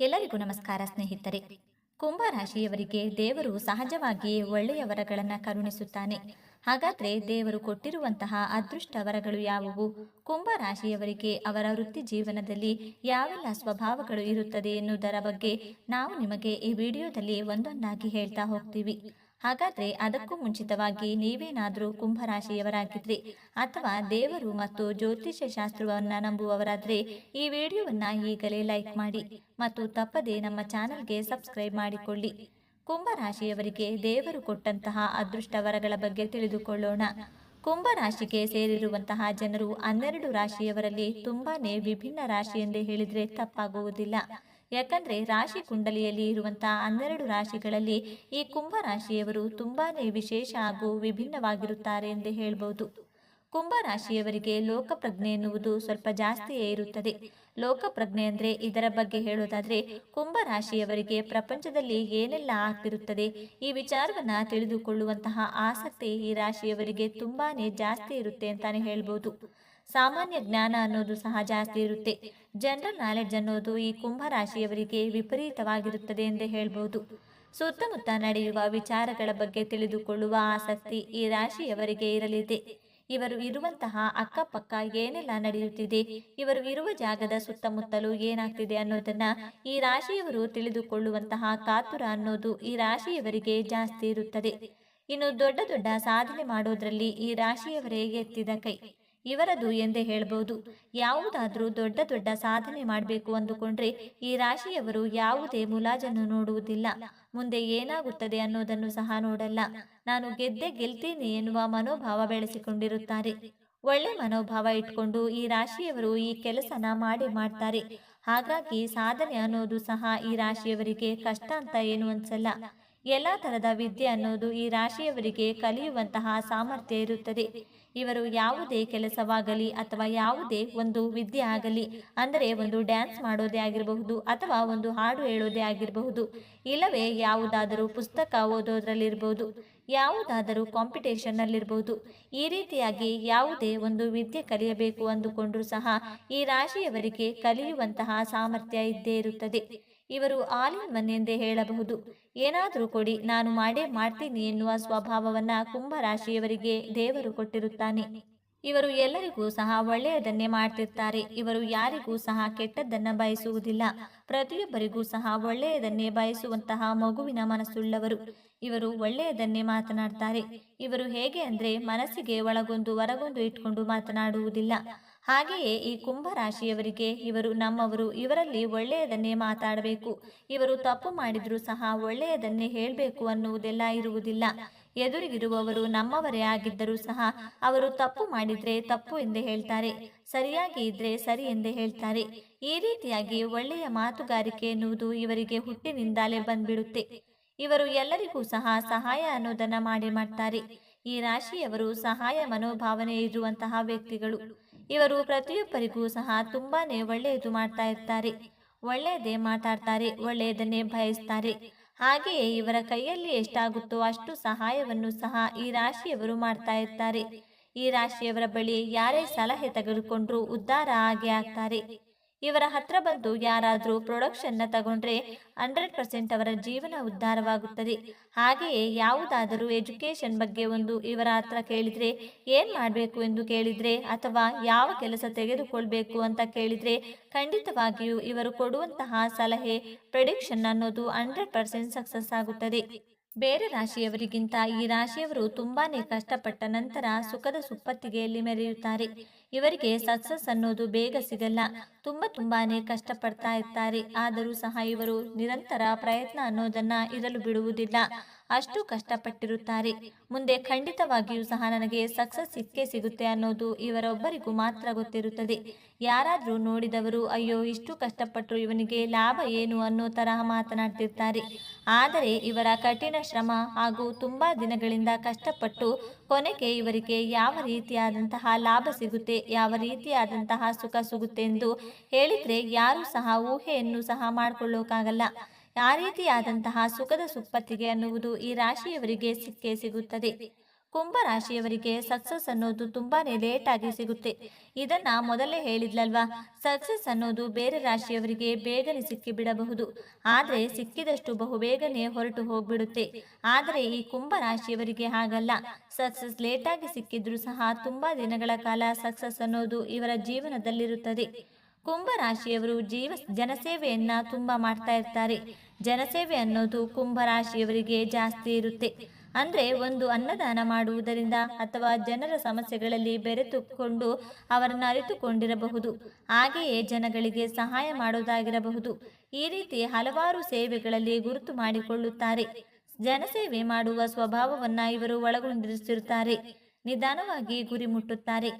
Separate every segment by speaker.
Speaker 1: ಎಲ್ಲರಿಗೂ ನಮಸ್ಕಾರ ಸ್ನೇಹಿತರೆ. ಕುಂಭ ರಾಶಿಯವರಿಗೆ ದೇವರು ಸಹಜವಾಗಿಯೇ ಒಳ್ಳೆಯ ವರಗಳನ್ನು ಕರುಣಿಸುತ್ತಾನೆ. ಹಾಗಾದರೆ ದೇವರು ಕೊಟ್ಟಿರುವಂತಹ ಅದೃಷ್ಟ ವರಗಳು ಯಾವುವು? ಕುಂಭ ರಾಶಿಯವರಿಗೆ ಅವರ ವೃತ್ತಿ ಜೀವನದಲ್ಲಿ ಯಾವೆಲ್ಲ ಸ್ವಭಾವಗಳು ಇರುತ್ತದೆ ಎನ್ನುವುದರ ಬಗ್ಗೆ ನಾವು ನಿಮಗೆ ಈ ವಿಡಿಯೋದಲ್ಲಿ ಒಂದೊಂದಾಗಿ ಹೇಳ್ತಾ ಹೋಗ್ತೀವಿ. ಹಾಗಾದ್ರೆ ಅದಕ್ಕೂ ಮುಂಚಿತವಾಗಿ ನೀವೇನಾದರೂ ಕುಂಭರಾಶಿಯವರಾಗಿದ್ರಿ ಅಥವಾ ದೇವರು ಮತ್ತು ಜ್ಯೋತಿಷ್ಯ ಶಾಸ್ತ್ರವನ್ನ ನಂಬುವವರಾದ್ರೆ ಈ ವಿಡಿಯೋವನ್ನ ಈಗಲೇ ಲೈಕ್ ಮಾಡಿ ಮತ್ತು ತಪ್ಪದೆ ನಮ್ಮ ಚಾನಲ್ಗೆ ಸಬ್ಸ್ಕ್ರೈಬ್ ಮಾಡಿಕೊಳ್ಳಿ. ಕುಂಭರಾಶಿಯವರಿಗೆ ದೇವರು ಕೊಟ್ಟಂತಹ ಅದೃಷ್ಟ ವರಗಳ ಬಗ್ಗೆ ತಿಳಿದುಕೊಳ್ಳೋಣ. ಕುಂಭ ರಾಶಿಗೆ ಸೇರಿರುವಂತಹ ಜನರು ಹನ್ನೆರಡು ರಾಶಿಯವರಲ್ಲಿ ತುಂಬಾನೇ ವಿಭಿನ್ನ ರಾಶಿ ಎಂದೇ ಹೇಳಿದ್ರೆ ತಪ್ಪಾಗುವುದಿಲ್ಲ. ಯಾಕಂದ್ರೆ ರಾಶಿ ಕುಂಡಲಿಯಲ್ಲಿ ಇರುವಂತಹ ಹನ್ನೆರಡು ರಾಶಿಗಳಲ್ಲಿ ಈ ಕುಂಭ ರಾಶಿಯವರು ತುಂಬಾನೇ ವಿಶೇಷ ಹಾಗೂ ವಿಭಿನ್ನವಾಗಿರುತ್ತಾರೆ ಎಂದೇ ಹೇಳಬಹುದು ಕುಂಭ ರಾಶಿಯವರಿಗೆ ಲೋಕಪ್ರಜ್ಞೆ ಎನ್ನುವುದು ಸ್ವಲ್ಪ ಜಾಸ್ತಿಯೇ ಇರುತ್ತದೆ. ಲೋಕಪ್ರಜ್ಞೆ ಅಂದ್ರೆ ಇದರ ಬಗ್ಗೆ ಹೇಳೋದಾದರೆ ಕುಂಭ ರಾಶಿಯವರಿಗೆ ಪ್ರಪಂಚದಲ್ಲಿ ಏನೆಲ್ಲ ಆಗ್ತಿರುತ್ತದೆ ಈ ವಿಚಾರವನ್ನ ತಿಳಿದುಕೊಳ್ಳುವಂತಹ ಆಸಕ್ತಿ ಈ ರಾಶಿಯವರಿಗೆ ತುಂಬಾನೇ ಜಾಸ್ತಿ ಇರುತ್ತೆ ಅಂತಾನೆ ಹೇಳ್ಬೋದು. ಸಾಮಾನ್ಯ ಜ್ಞಾನ ಅನ್ನೋದು ಸಹ ಜಾಸ್ತಿ ಇರುತ್ತೆ. ಜನರಲ್ ನಾಲೆಡ್ಜ್ ಅನ್ನೋದು ಈ ಕುಂಭ ರಾಶಿಯವರಿಗೆ ವಿಪರೀತವಾಗಿರುತ್ತದೆ ಎಂದೇ ಹೇಳ್ಬೋದು. ಸುತ್ತಮುತ್ತ ನಡೆಯುವ ವಿಚಾರಗಳ ಬಗ್ಗೆ ತಿಳಿದುಕೊಳ್ಳುವ ಆಸಕ್ತಿ ಈ ರಾಶಿಯವರಿಗೆ ಇರಲಿದೆ. ಇವರು ಇರುವಂತಹ ಅಕ್ಕಪಕ್ಕ ಏನೆಲ್ಲ ನಡೆಯುತ್ತಿದೆ, ಇವರು ಇರುವ ಜಾಗದ ಸುತ್ತಮುತ್ತಲು ಏನಾಗ್ತಿದೆ ಅನ್ನೋದನ್ನ ಈ ರಾಶಿಯವರು ತಿಳಿದುಕೊಳ್ಳುವಂತಹ ಕಾತುರ ಅನ್ನೋದು ಈ ರಾಶಿಯವರಿಗೆ ಜಾಸ್ತಿ ಇರುತ್ತದೆ. ಇನ್ನು ದೊಡ್ಡ ದೊಡ್ಡ ಸಾಧನೆ ಮಾಡೋದ್ರಲ್ಲಿ ಈ ರಾಶಿಯವರೇ ಎತ್ತಿದ ಕೈ. ಇವರದು ಎಂದೇ ಹೇಳಬಹುದು ಯಾವುದಾದರೂ ದೊಡ್ಡ ದೊಡ್ಡ ಸಾಧನೆ ಮಾಡಬೇಕು ಅಂದುಕೊಂಡ್ರೆ ಈ ರಾಶಿಯವರು ಯಾವುದೇ ಮುಲಾಜನ್ನು ನೋಡುವುದಿಲ್ಲ. ಮುಂದೆ ಏನಾಗುತ್ತದೆ ಅನ್ನೋದನ್ನು ಸಹ ನೋಡಲ್ಲ. ನಾನು ಗೆದ್ದೆ ಗೆಲ್ತೀನಿ ಎನ್ನುವ ಮನೋಭಾವ ಬೆಳೆಸಿಕೊಂಡಿರುತ್ತಾರೆ. ಒಳ್ಳೆ ಮನೋಭಾವ ಇಟ್ಕೊಂಡು ಈ ರಾಶಿಯವರು ಈ ಕೆಲಸನ ಮಾಡಿ ಮಾಡ್ತಾರೆ. ಹಾಗಾಗಿ ಸಾಧನೆ ಅನ್ನೋದು ಸಹ ಈ ರಾಶಿಯವರಿಗೆ ಕಷ್ಟ ಅಂತ ಏನು ಅನ್ಸಲ್ಲ. ಎಲ್ಲ ಥರದ ವಿದ್ಯೆ ಅನ್ನೋದು ಈ ರಾಶಿಯವರಿಗೆ ಕಲಿಯುವಂತಹ ಸಾಮರ್ಥ್ಯ ಇರುತ್ತದೆ. ಇವರು ಯಾವುದೇ ಕೆಲಸವಾಗಲಿ ಅಥವಾ ಯಾವುದೇ ಒಂದು ವಿದ್ಯೆ ಆಗಲಿ, ಅಂದರೆ ಒಂದು ಡ್ಯಾನ್ಸ್ ಮಾಡೋದೇ ಆಗಿರಬಹುದು ಅಥವಾ ಒಂದು ಹಾಡು ಹೇಳೋದೇ ಆಗಿರಬಹುದು, ಇಲ್ಲವೇ ಯಾವುದಾದರೂ ಪುಸ್ತಕ ಓದೋದ್ರಲ್ಲಿರ್ಬೋದು ಯಾವುದಾದರೂ ಕಾಂಪಿಟೇಷನ್ನಲ್ಲಿರ್ಬೋದು ಈ ರೀತಿಯಾಗಿ ಯಾವುದೇ ಒಂದು ವಿದ್ಯೆ ಕಲಿಯಬೇಕು ಅಂದುಕೊಂಡರೂ ಸಹ ಈ ರಾಶಿಯವರಿಗೆ ಕಲಿಯುವಂತಹ ಸಾಮರ್ಥ್ಯ ಇದ್ದೇ ಇರುತ್ತದೆ. ಇವರು ಆಲಿನ್ ಮನೆಯೆಂದೇ ಹೇಳಬಹುದು. ಏನಾದರೂ ಕೊಡಿ, ನಾನು ಮಾಡೇ ಮಾಡ್ತೀನಿ ಎನ್ನುವ ಸ್ವಭಾವವನ್ನ ಕುಂಭರಾಶಿಯವರಿಗೆ ದೇವರು ಕೊಟ್ಟಿರುತ್ತಾನೆ. ಇವರು ಎಲ್ಲರಿಗೂ ಸಹ ಒಳ್ಳೆಯದನ್ನೇ ಮಾಡ್ತಿರ್ತಾರೆ. ಇವರು ಯಾರಿಗೂ ಸಹ ಕೆಟ್ಟದ್ದನ್ನ ಬಯಸುವುದಿಲ್ಲ. ಪ್ರತಿಯೊಬ್ಬರಿಗೂ ಸಹ ಒಳ್ಳೆಯದನ್ನೇ ಬಯಸುವಂತಹ ಮಗುವಿನ ಮನಸ್ಸುಳ್ಳವರು. ಇವರು ಒಳ್ಳೆಯದನ್ನೇ ಮಾತನಾಡ್ತಾರೆ. ಇವರು ಹೇಗೆ ಅಂದ್ರೆ ಮನಸ್ಸಿಗೆ ಒಳಗೊಂದು ಹೊರಗೊಂದು ಇಟ್ಕೊಂಡು ಮಾತನಾಡುವುದಿಲ್ಲ. ಹಾಗೆಯೇ ಈ ಕುಂಭ ರಾಶಿಯವರಿಗೆ ಇವರು ನಮ್ಮವರು, ಇವರಲ್ಲಿ ಒಳ್ಳೆಯದನ್ನೇ ಮಾತಾಡಬೇಕು. ಇವರು ತಪ್ಪು ಮಾಡಿದರೂ ಸಹ ಒಳ್ಳೆಯದನ್ನೇ ಹೇಳಬೇಕು ಅನ್ನುವುದೆಲ್ಲ ಇರುವುದಿಲ್ಲ. ಎದುರಿಗಿರುವವರು ನಮ್ಮವರೇ ಆಗಿದ್ದರೂ ಸಹ ಅವರು ತಪ್ಪು ಮಾಡಿದರೆ ತಪ್ಪು ಎಂದೇ ಹೇಳ್ತಾರೆ, ಸರಿಯಾಗಿ ಇದ್ರೆ ಸರಿ ಎಂದೇ ಹೇಳ್ತಾರೆ. ಈ ರೀತಿಯಾಗಿ ಒಳ್ಳೆಯ ಮಾತುಗಾರಿಕೆ ಎನ್ನುವುದು ಇವರಿಗೆ ಹುಟ್ಟಿನಿಂದಲೇ ಬಂದ್ಬಿಡುತ್ತೆ. ಇವರು ಎಲ್ಲರಿಗೂ ಸಹ ಸಹಾಯ ಅನ್ನೋದನ್ನ ಮಾಡಿ ಮಾಡ್ತಾರೆ. ಈ ರಾಶಿಯವರು ಸಹಾಯ ಮನೋಭಾವನೆ ಇರುವಂತಹ ವ್ಯಕ್ತಿಗಳು. ಇವರು ಪ್ರತಿಯೊಬ್ಬರಿಗೂ ಸಹ ತುಂಬಾನೇ ಒಳ್ಳೆಯದು ಮಾಡ್ತಾ ಇರ್ತಾರೆ. ಒಳ್ಳೆಯದೇ ಮಾತಾಡ್ತಾರೆ, ಒಳ್ಳೆಯದನ್ನೇ ಬಯಸ್ತಾರೆ. ಹಾಗೆಯೇ ಇವರ ಕೈಯಲ್ಲಿ ಎಷ್ಟಾಗುತ್ತೋ ಅಷ್ಟು ಸಹಾಯವನ್ನು ಸಹ ಈ ರಾಶಿಯವರು ಮಾಡ್ತಾ ಇರ್ತಾರೆ. ಈ ರಾಶಿಯವರ ಬಳಿ ಯಾರೇ ಸಲಹೆ ತೆಗೆದುಕೊಂಡ್ರೂ ಉದ್ಧಾರ ಆಗೇ ಆಗ್ತಾರೆ. ಇವರ ಹತ್ರ ಬಂದು ಯಾರಾದರೂ ಪ್ರೊಡಕ್ಷನ್ನ ತಗೊಂಡ್ರೆ ಹಂಡ್ರೆಡ್ ಪರ್ಸೆಂಟ್ ಅವರ ಜೀವನ ಉದ್ಧಾರವಾಗುತ್ತದೆ. ಹಾಗೆಯೇ ಯಾವುದಾದರೂ ಎಜುಕೇಷನ್ ಬಗ್ಗೆ ಒಂದು ಇವರ ಹತ್ರ ಕೇಳಿದರೆ ಏನು ಮಾಡಬೇಕು ಎಂದು ಕೇಳಿದರೆ ಅಥವಾ ಯಾವ ಕೆಲಸ ತೆಗೆದುಕೊಳ್ಬೇಕು ಅಂತ ಕೇಳಿದರೆ ಖಂಡಿತವಾಗಿಯೂ ಇವರು ಕೊಡುವಂತಹ ಸಲಹೆ, ಪ್ರೆಡಿಕ್ಷನ್ ಅನ್ನೋದು ಹಂಡ್ರೆಡ್ ಪರ್ಸೆಂಟ್ ಸಕ್ಸಸ್ ಆಗುತ್ತದೆ. ಬೇರೆ ರಾಶಿಯವರಿಗಿಂತ ಈ ರಾಶಿಯವರು ತುಂಬಾ ಕಷ್ಟಪಟ್ಟ ನಂತರ ಸುಖದ ಸುಪ್ಪತ್ತಿಗೆಯಲ್ಲಿ ಮೆರೆಯುತ್ತಾರೆ. ಇವರಿಗೆ ಸಕ್ಸಸ್ ಅನ್ನೋದು ಬೇಗ ಸಿಗಲ್ಲ. ತುಂಬ ತುಂಬಾ ಕಷ್ಟಪಡ್ತಾ ಇರ್ತಾರೆ. ಆದರೂ ಸಹ ಇವರು ನಿರಂತರ ಪ್ರಯತ್ನ ಅನ್ನೋದನ್ನ ಇರಲು ಬಿಡುವುದಿಲ್ಲ. ಅಷ್ಟು ಕಷ್ಟಪಟ್ಟಿರುತ್ತಾರೆ. ಮುಂದೆ ಖಂಡಿತವಾಗಿಯೂ ಸಹ ನನಗೆ ಸಕ್ಸಸ್ ಸಿಕ್ಕೇ ಸಿಗುತ್ತೆ ಅನ್ನೋದು ಇವರೊಬ್ಬರಿಗೂ ಮಾತ್ರ ಗೊತ್ತಿರುತ್ತದೆ. ಯಾರಾದರೂ ನೋಡಿದವರು, ಅಯ್ಯೋ, ಇಷ್ಟು ಕಷ್ಟಪಟ್ಟರು ಇವನಿಗೆ ಲಾಭ ಏನು? ಅನ್ನೋ ತರಹ ಮಾತನಾಡ್ತಿರ್ತಾರೆ. ಆದರೆ ಇವರ ಕಠಿಣ ಶ್ರಮ ಹಾಗೂ ತುಂಬಾ ದಿನಗಳಿಂದ ಕಷ್ಟಪಟ್ಟು ಕೊನೆಗೆ ಇವರಿಗೆ ಯಾವ ರೀತಿಯಾದಂತಹ ಲಾಭ ಸಿಗುತ್ತೆ ಯಾವ ರೀತಿಯಾದಂತಹ ಸುಖ ಸಿಗುತ್ತೆ ಎಂದು ಹೇಳಿದ್ರೆ ಯಾರೂ ಸಹ ಊಹೆಯನ್ನು ಸಹ ಮಾಡಿಕೊಳ್ಳೋಕ್ಕಾಗಲ್ಲ ಆ ರೀತಿಯಾದಂತಹ ಸುಖದ ಸುಪ್ಪತ್ತಿಗೆ ಅನ್ನುವುದು ಈ ರಾಶಿಯವರಿಗೆ ಸಿಕ್ಕೇ ಸಿಗುತ್ತದೆ. ಕುಂಭ ರಾಶಿಯವರಿಗೆ ಸಕ್ಸಸ್ ಅನ್ನೋದು ತುಂಬಾನೇ ಲೇಟ್ ಆಗಿ ಸಿಗುತ್ತೆ. ಇದನ್ನ ಮೊದಲೇ ಹೇಳಿದ್ಲಲ್ವಾ? ಸಕ್ಸಸ್ ಅನ್ನೋದು ಬೇರೆ ರಾಶಿಯವರಿಗೆ ಬೇಗನೆ ಸಿಕ್ಕಿ ಬಿಡಬಹುದು ಆದರೆ ಸಿಕ್ಕಿದಷ್ಟು ಬಹುಬೇಗನೆ ಹೊರಟು ಹೋಗ್ಬಿಡುತ್ತೆ. ಆದರೆ ಈ ಕುಂಭ ರಾಶಿಯವರಿಗೆ ಹಾಗಲ್ಲ. ಸಕ್ಸಸ್ ಲೇಟಾಗಿ ಸಿಕ್ಕಿದ್ರೂ ಸಹ ತುಂಬಾ ದಿನಗಳ ಕಾಲ ಸಕ್ಸಸ್ ಅನ್ನೋದು ಇವರ ಜೀವನದಲ್ಲಿರುತ್ತದೆ. ಕುಂಭ ರಾಶಿಯವರು ಜೀವ, ಜನಸೇವೆಯನ್ನ ತುಂಬಾ ಮಾಡ್ತಾ ಇರ್ತಾರೆ. ಜನಸೇವೆ ಅನ್ನೋದು ಕುಂಭ ರಾಶಿಯವರಿಗೆ ಜಾಸ್ತಿ ಇರುತ್ತೆ. ಅಂದ್ರೆ ಒಂದು ಅನ್ನದಾನ ಮಾಡುವುದರಿಂದ ಅಥವಾ ಜನರ ಸಮಸ್ಯೆಗಳಲ್ಲಿ ಬೆರೆತುಕೊಂಡು ಅವರನ್ನು ಅರಿತುಕೊಂಡಿರಬಹುದು. ಹಾಗೆಯೇ ಜನಗಳಿಗೆ ಸಹಾಯ ಮಾಡೋದಾಗಿರಬಹುದು ಈ ರೀತಿ ಹಲವಾರು ಸೇವೆಗಳಲ್ಲಿ ಗುರುತು ಮಾಡಿಕೊಳ್ಳುತ್ತಾರೆ. ಜನಸೇವೆ ಮಾಡುವ ಸ್ವಭಾವವನ್ನ ಇವರು ಒಳಗೊಂಡಿರುತ್ತಿರುತ್ತಾರೆ ನಿಧಾನವಾಗಿ ಗುರಿ ಮುಟ್ಟುತ್ತಾರೆ.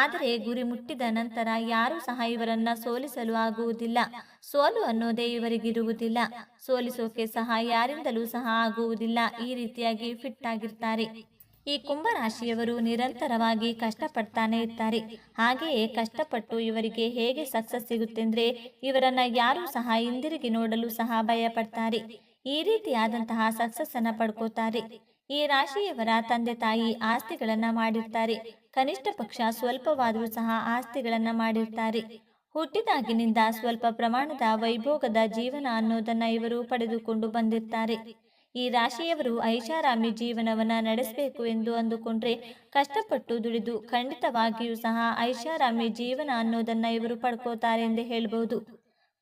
Speaker 1: ಆದರೆ ಗುರಿ ಮುಟ್ಟಿದ ನಂತರ ಯಾರೂ ಸಹ ಇವರನ್ನ ಸೋಲಿಸಲು ಆಗುವುದಿಲ್ಲ. ಸೋಲು ಅನ್ನೋದೇ ಇವರಿಗಿರುವುದಿಲ್ಲ. ಸೋಲಿಸೋಕೆ ಸಹ ಯಾರಿಂದಲೂ ಸಹ ಆಗುವುದಿಲ್ಲ. ಈ ರೀತಿಯಾಗಿ ಫಿಟ್ ಆಗಿರ್ತಾರೆ. ಈ ಕುಂಭ ರಾಶಿಯವರು ನಿರಂತರವಾಗಿ ಕಷ್ಟಪಡ್ತಾನೆ ಇರ್ತಾರೆ. ಹಾಗೆಯೇ ಕಷ್ಟಪಟ್ಟು ಇವರಿಗೆ ಹೇಗೆ ಸಕ್ಸಸ್ ಸಿಗುತ್ತೆಂದ್ರೆ ಇವರನ್ನ ಯಾರೂ ಸಹ ಹಿಂದಿರುಗಿ ನೋಡಲು ಸಹ ಭಯಪಡ್ತಾರೆ. ಈ ರೀತಿಯಾದಂತಹ ಸಕ್ಸಸ್ ಅನ್ನ ಪಡ್ಕೋತಾರೆ. ಈ ರಾಶಿಯವರ ತಂದೆ ತಾಯಿ ಆಸ್ತಿಗಳನ್ನ ಮಾಡಿರ್ತಾರೆ. ಕನಿಷ್ಠ ಪಕ್ಷ ಸ್ವಲ್ಪವಾದರೂ ಸಹ ಆಸ್ತಿಗಳನ್ನ ಮಾಡಿರ್ತಾರೆ. ಹುಟ್ಟಿದಾಗಿನಿಂದ ಸ್ವಲ್ಪ ಪ್ರಮಾಣದ ವೈಭೋಗದ ಜೀವನ ಅನ್ನೋದನ್ನ ಇವರು ಪಡೆದುಕೊಂಡು ಬಂದಿರ್ತಾರೆ. ಈ ರಾಶಿಯವರು ಐಷಾರಾಮಿ ಜೀವನವನ್ನ ನಡೆಸಬೇಕು ಎಂದು ಅಂದುಕೊಂಡ್ರೆ ಕಷ್ಟಪಟ್ಟು ದುಡಿದು ಖಂಡಿತವಾಗಿಯೂ ಸಹ ಐಷಾರಾಮಿ ಜೀವನ ಅನ್ನೋದನ್ನ ಇವರು ಪಡ್ಕೋತಾರೆ ಎಂದು ಹೇಳಬಹುದು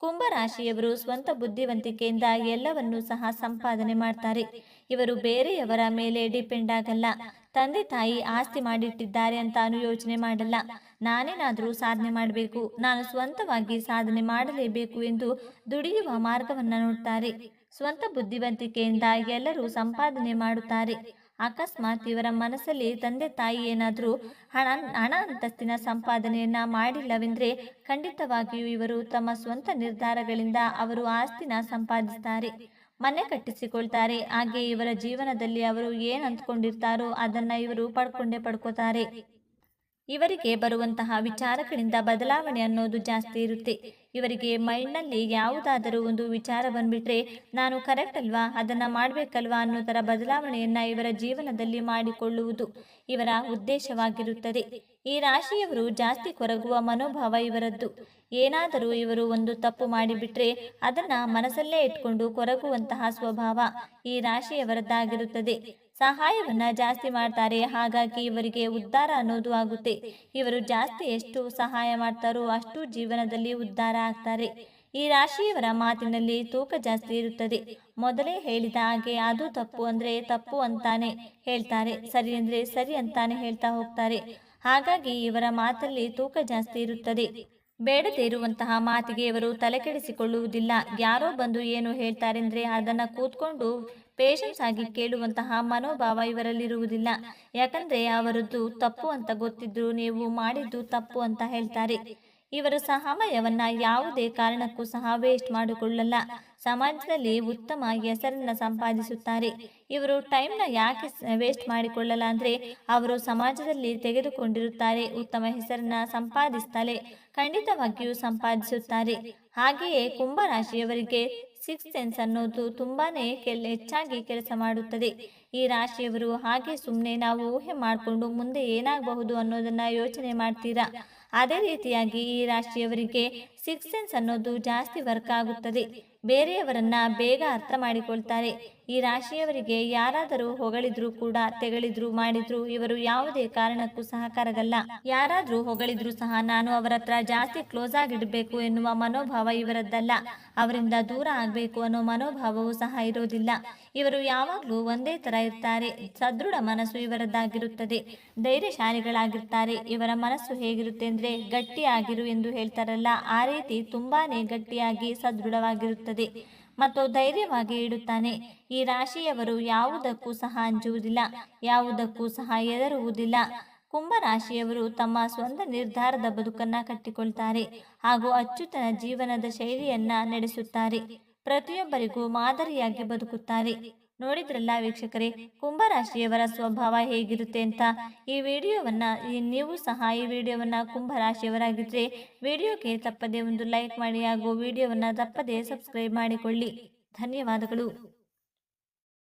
Speaker 1: ಕುಂಭ ರಾಶಿಯವರು ಸ್ವಂತ ಬುದ್ಧಿವಂತಿಕೆಯಿಂದ ಎಲ್ಲವನ್ನೂ ಸಹ ಸಂಪಾದನೆ ಮಾಡ್ತಾರೆ. ಇವರು ಬೇರೆಯವರ ಮೇಲೆ ಡಿಪೆಂಡ್ ಆಗಲ್ಲ. ತಂದೆ ತಾಯಿ ಆಸ್ತಿ ಮಾಡಿಟ್ಟಿದ್ದಾರೆ ಅಂತ ಯೋಚನೆ ಮಾಡಲ್ಲ. ನಾನೇನಾದರೂ ಸಾಧನೆ ಮಾಡಬೇಕು. ನಾನು ಸ್ವಂತವಾಗಿ ಸಾಧನೆ ಮಾಡಲೇಬೇಕು ಎಂದು ದುಡಿಯುವ ಮಾರ್ಗವನ್ನು ನೋಡ್ತಾರೆ. ಸ್ವಂತ ಬುದ್ಧಿವಂತಿಕೆಯಿಂದ ಎಲ್ಲರೂ ಸಂಪಾದನೆ ಮಾಡುತ್ತಾರೆ. ಅಕಸ್ಮಾತ್ ಇವರ ಮನಸ್ಸಲ್ಲಿ ತಂದೆ ತಾಯಿ ಏನಾದರೂ ಹಣ ಹಣ ಅಂತಸ್ತಿನ ಸಂಪಾದನೆಯನ್ನ ಮಾಡಿಲ್ಲವೆಂದರೆ ಖಂಡಿತವಾಗಿಯೂ ಇವರು ತಮ್ಮ ಸ್ವಂತ ನಿರ್ಧಾರಗಳಿಂದ ಅವರು ಆಸ್ತಿನ ಸಂಪಾದಿಸ್ತಾರೆ. ಮನೆ ಕಟ್ಟಿಸಿಕೊಳ್ತಾರೆ. ಹಾಗೆ ಇವರ ಜೀವನದಲ್ಲಿ ಅವರು ಏನ್ ಅಂದ್ಕೊಂಡಿರ್ತಾರೋ ಅದನ್ನ ಇವರು ಪಡ್ಕೊಂಡೇ ಪಡ್ಕೋತಾರೆ. ಇವರಿಗೆ ಬರುವಂತಹ ವಿಚಾರಗಳಿಂದ ಬದಲಾವಣೆ ಅನ್ನೋದು ಜಾಸ್ತಿ ಇರುತ್ತೆ. ಇವರಿಗೆ ಮೈಂಡ್ನಲ್ಲಿ ಯಾವುದಾದರೂ ಒಂದು ವಿಚಾರ ಬಂದ್ಬಿಟ್ರೆ ನಾನು ಕರೆಕ್ಟ್ ಅಲ್ವಾ? ಅದನ್ನ ಮಾಡಬೇಕಲ್ವಾ ಅನ್ನೋ ಥರ ಬದಲಾವಣೆಯನ್ನ ಇವರ ಜೀವನದಲ್ಲಿ ಮಾಡಿಕೊಳ್ಳುವುದು ಇವರ ಉದ್ದೇಶವಾಗಿರುತ್ತದೆ. ಈ ರಾಶಿಯವರು ಜಾಸ್ತಿ ಕೊರಗುವ ಮನೋಭಾವ ಇವರದ್ದು. ಏನಾದರೂ ಇವರು ಒಂದು ತಪ್ಪು ಮಾಡಿಬಿಟ್ರೆ ಅದನ್ನ ಮನಸ್ಸಲ್ಲೇ ಇಟ್ಕೊಂಡು ಕೊರಗುವಂತಹ ಸ್ವಭಾವ ಈ ರಾಶಿಯವರದ್ದಾಗಿರುತ್ತದೆ. ಸಹಾಯವನ್ನ ಜಾಸ್ತಿ ಮಾಡ್ತಾರೆ. ಹಾಗಾಗಿ ಇವರಿಗೆ ಉದ್ಧಾರ ಅನ್ನೋದು ಆಗುತ್ತೆ. ಇವರು ಜಾಸ್ತಿ ಎಷ್ಟು ಸಹಾಯ ಮಾಡ್ತಾರೋ ಅಷ್ಟು ಜೀವನದಲ್ಲಿ ಉದ್ಧಾರ ಆಗ್ತಾರೆ. ಈ ರಾಶಿಯವರ ಮಾತಿನಲ್ಲಿ ತೂಕ ಜಾಸ್ತಿ ಇರುತ್ತದೆ. ಮೊದಲೇ ಹೇಳಿದ ಹಾಗೆ ಅದು ತಪ್ಪು ಅಂದ್ರೆ ತಪ್ಪು ಅಂತಾನೆ ಹೇಳ್ತಾರೆ. ಸರಿ ಅಂದ್ರೆ ಸರಿ ಅಂತಾನೆ ಹೇಳ್ತಾ ಹೋಗ್ತಾರೆ. ಹಾಗಾಗಿ ಇವರ ಮಾತಲ್ಲಿ ತೂಕ ಜಾಸ್ತಿ ಇರುತ್ತದೆ. ಬೇಡದೇ ಇರುವಂತಹ ಮಾತಿಗೆ ಇವರು ತಲೆಕೆಡಿಸಿಕೊಳ್ಳುವುದಿಲ್ಲ ಯಾರೋ ಬಂದು ಏನು ಹೇಳ್ತಾರೆಂದ್ರೆ ಅದನ್ನ ಕೂತ್ಕೊಂಡು ಪೇಷನ್ಸ್ ಆಗಿ ಕೇಳುವಂತಹ ಮನೋಭಾವ ಇವರಲ್ಲಿರುವುದಿಲ್ಲ. ಯಾಕಂದ್ರೆ ಅವರದ್ದು ತಪ್ಪು ಅಂತ ಗೊತ್ತಿದ್ರು ನೀವು ಮಾಡಿದ್ದು ತಪ್ಪು ಅಂತ ಹೇಳ್ತಾರೆ. ಇವರು ಸಮಯವನ್ನ ಯಾವುದೇ ಕಾರಣಕ್ಕೂ ಸಹ ವೇಸ್ಟ್ ಮಾಡಿಕೊಳ್ಳಲ್ಲ. ಸಮಾಜದಲ್ಲಿ ಉತ್ತಮ ಹೆಸರನ್ನ ಸಂಪಾದಿಸುತ್ತಾರೆ. ಇವರು ಟೈಮ್ನ ಯಾಕೆ ವೇಸ್ಟ್ ಮಾಡಿಕೊಳ್ಳಲ್ಲ ಅಂದ್ರೆ ಅವರು ಸಮಾಜದಲ್ಲಿ ತೆಗೆದುಕೊಂಡಿರುತ್ತಾರೆ, ಉತ್ತಮ ಹೆಸರನ್ನ ಸಂಪಾದಿಸ್ತಾರೆ ಖಂಡಿತವಾಗಿಯೂ ಸಂಪಾದಿಸುತ್ತಾರೆ. ಹಾಗೆಯೇ ಕುಂಭರಾಶಿಯವರಿಗೆ ಸಿಕ್ಸ್ ಸೆನ್ಸ್ ಅನ್ನೋದು ತುಂಬಾನೇ ಕೆಲ, ಹೆಚ್ಚಾಗಿ ಕೆಲಸ ಮಾಡುತ್ತದೆ. ಈ ರಾಶಿಯವರು ಹಾಗೆ ಸುಮ್ಮನೆ ನಾವು ಊಹೆ ಮಾಡಿಕೊಂಡು ಮುಂದೆ ಏನಾಗಬಹುದು ಅನ್ನೋದನ್ನ ಯೋಚನೆ ಮಾಡ್ತೀರಾ? ಅದೇ ರೀತಿಯಾಗಿ ಈ ರಾಶಿಯವರಿಗೆ ಸಿಕ್ಸ್ ಸೆನ್ಸ್ ಅನ್ನೋದು ಜಾಸ್ತಿ ವರ್ಕ್ ಆಗುತ್ತದೆ. ಬೇರೆಯವರನ್ನ ಬೇಗ ಅರ್ಥ ಮಾಡಿಕೊಳ್ತಾರೆ. ಈ ರಾಶಿಯವರಿಗೆ ಯಾರಾದರೂ ಹೊಗಳಿದ್ರು ಕೂಡ ತೆಗಳಿದ್ರು ಮಾಡಿದ್ರು ಇವರು ಯಾವುದೇ ಕಾರಣಕ್ಕೂ ಸಹಕಾರಗಲ್ಲ. ಯಾರಾದ್ರೂ ಹೊಗಳಿದ್ರು ಸಹ ನಾನು ಅವರ ಹತ್ರ ಜಾಸ್ತಿ ಕ್ಲೋಸ್ ಆಗಿಡಬೇಕು ಎನ್ನುವ ಮನೋಭಾವ ಇವರದ್ದಲ್ಲ. ಅವರಿಂದ ದೂರ ಆಗಬೇಕು ಅನ್ನೋ ಮನೋಭಾವವೂ ಸಹ ಇರೋದಿಲ್ಲ. ಇವರು ಯಾವಾಗಲೂ ಒಂದೇ ತರ ಇರ್ತಾರೆ. ಸದೃಢ ಮನಸ್ಸು ಇವರದ್ದಾಗಿರುತ್ತದೆ. ಧೈರ್ಯಶಾಲಿಗಳಾಗಿರ್ತಾರೆ. ಇವರ ಮನಸ್ಸು ಹೇಗಿರುತ್ತೆ ಅಂದ್ರೆ ಗಟ್ಟಿಯಾಗಿರು ಎಂದು ಹೇಳ್ತಾರಲ್ಲ. ಆ ರೀತಿ ತುಂಬಾನೇ ಗಟ್ಟಿಯಾಗಿ ಸದೃಢವಾಗಿರುತ್ತದೆ. ಮತ್ತು ಧೈರ್ಯವಾಗಿ ಇಡುತ್ತಾನೆ. ಈ ರಾಶಿಯವರು ಯಾವುದಕ್ಕೂ ಸಹ ಅಂಜುವುದಿಲ್ಲ. ಯಾವುದಕ್ಕೂ ಸಹ ಎದರುವುದಿಲ್ಲ ಕುಂಭ ರಾಶಿಯವರು ತಮ್ಮ ಸ್ವಂತ ನಿರ್ಧಾರದ ಬದುಕನ್ನ ಕಟ್ಟಿಕೊಳ್ತಾರೆ. ಹಾಗೂ ಅಚ್ಚುತನ ಜೀವನದ ಶೈಲಿಯನ್ನ ನಡೆಸುತ್ತಾರೆ. ಪ್ರತಿಯೊಬ್ಬರಿಗೂ ಮಾದರಿಯಾಗಿ ಬದುಕುತ್ತಾರೆ. ನೋಡಿದ್ರಲ್ಲ ವೀಕ್ಷಕರೇ, ಕುಂಭರಾಶಿಯವರ ಸ್ವಭಾವ ಹೇಗಿರುತ್ತೆ ಅಂತ ಈ ವಿಡಿಯೋವನ್ನ ನೀವು ಸಹ ಈ ವಿಡಿಯೋವನ್ನ ಕುಂಭರಾಶಿಯವರಾಗಿದ್ರೆ ವಿಡಿಯೋಗೆ ತಪ್ಪದೆ ಒಂದು ಲೈಕ್ ಮಾಡಿ ಹಾಗೂ ವಿಡಿಯೋವನ್ನ ತಪ್ಪದೆ ಸಬ್ಸ್ಕ್ರೈಬ್ ಮಾಡಿಕೊಳ್ಳಿ. ಧನ್ಯವಾದಗಳು.